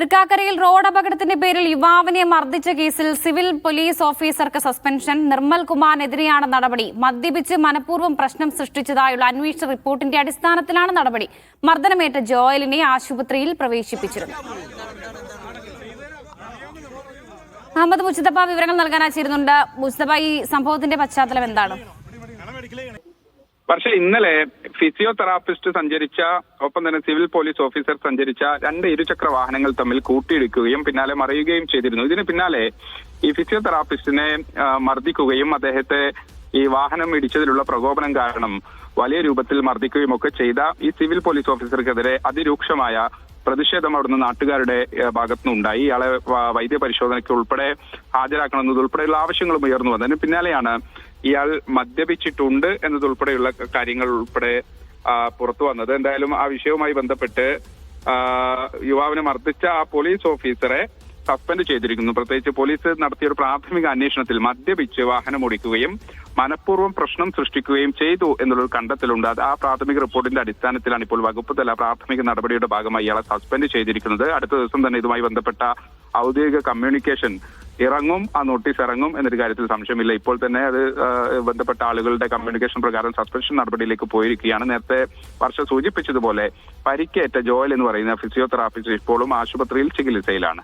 തൃക്കാക്കരയിൽ റോഡ് അപകടത്തിന്റെ പേരിൽ യുവാവിനെ മർദ്ദിച്ച കേസിൽ സിവിൽ പോലീസ് ഓഫീസർക്ക് സസ്പെൻഷൻ. നിർമ്മൽ കുമാറിനെതിരെയാണ് നടപടി. മദ്യപിച്ച് മനഃപൂർവം പ്രശ്നം സൃഷ്ടിച്ചതായുള്ള അന്വേഷണ റിപ്പോർട്ടിന്റെ അടിസ്ഥാനത്തിലാണ് നടപടി. മർദ്ദനമേറ്റ ജോയലിനെ ആശുപത്രിയിൽ പ്രവേശിപ്പിച്ചിരുന്നു. അഹമ്മദ് മുസ്തഫ വിവരങ്ങൾ നൽകാനായിരുന്നുണ്ട് മുസ്തഫ ഈ സംഭവത്തിന്റെ പശ്ചാത്തലം എന്താണ്? പക്ഷെ ഇന്നലെ ഫിസിയോതെറാപ്പിസ്റ്റ് സഞ്ചരിച്ച ഒപ്പം തന്നെ സിവിൽ പോലീസ് ഓഫീസർ സഞ്ചരിച്ച രണ്ട് ഇരുചക്ര വാഹനങ്ങൾ തമ്മിൽ കൂട്ടിയിടിക്കുകയും പിന്നാലെ മറിയുകയും ചെയ്തിരുന്നു. ഇതിന് പിന്നാലെ ഈ ഫിസിയോതെറാപ്പിസ്റ്റിനെ മർദ്ദിക്കുകയും അദ്ദേഹത്തെ ഈ വാഹനം ഇടിച്ചതിലുള്ള പ്രകോപനം കാരണം വലിയ രൂപത്തിൽ മർദ്ദിക്കുകയും ഒക്കെ ചെയ്ത ഈ സിവിൽ പോലീസ് ഓഫീസർക്കെതിരെ അതിരൂക്ഷമായ പ്രതിഷേധം അവിടുന്ന് നാട്ടുകാരുടെ ഭാഗത്തുനിന്നുണ്ടായി. ഇയാളെ വൈദ്യ പരിശോധനയ്ക്ക് ഉൾപ്പെടെ ഹാജരാക്കണമെന്നത് ഉൾപ്പെടെയുള്ള ആവശ്യങ്ങളും ഉയർന്നു വന്നതിന് പിന്നാലെയാണ് ഇയാൾ മദ്യപിച്ചിട്ടുണ്ട് എന്നതുൾപ്പെടെയുള്ള കാര്യങ്ങൾ ഉൾപ്പെടെ പുറത്തു വന്നത്. എന്തായാലും ആ വിഷയവുമായി ബന്ധപ്പെട്ട് യുവാവിനെ മർദ്ദിച്ച ആ പോലീസ് ഓഫീസറെ സസ്പെൻഡ് ചെയ്തിരിക്കുന്നു. പ്രത്യേകിച്ച് പോലീസ് നടത്തിയ ഒരു പ്രാഥമിക അന്വേഷണത്തിൽ മദ്യപിച്ച് വാഹനം ഓടിക്കുകയും മനഃപൂർവം പ്രശ്നം സൃഷ്ടിക്കുകയും ചെയ്തു എന്നുള്ളൊരു കണ്ടെത്തലുണ്ട്. അത് ആ പ്രാഥമിക റിപ്പോർട്ടിന്റെ അടിസ്ഥാനത്തിലാണ് ഇപ്പോൾ വകുപ്പ് തല പ്രാഥമിക നടപടിയുടെ ഭാഗമായി ഇയാളെ സസ്പെൻഡ് ചെയ്തിരിക്കുന്നത്. അടുത്ത ദിവസം തന്നെ ഇതുമായി ബന്ധപ്പെട്ട ഔദ്യോഗിക കമ്മ്യൂണിക്കേഷൻ ഇറങ്ങും ആ നോട്ടീസ് ഇറങ്ങും എന്നൊരു കാര്യത്തിൽ സംശയമില്ല. ഇപ്പോൾ തന്നെ അത് ബന്ധപ്പെട്ട ആളുകളുടെ കമ്മ്യൂണിക്കേഷൻ പ്രകാരം സസ്പെൻഷൻ നടപടിയിലേക്ക് പോയിരിക്കുകയാണ്. നേരത്തെ വർഷം സൂചിപ്പിച്ചതുപോലെ പരിക്കേറ്റ ജോയൽ എന്ന് പറയുന്ന ഫിസിയോതെറാപ്പിസ്റ്റ് ഇപ്പോഴും ആശുപത്രിയിൽ ചികിത്സയിലാണ്.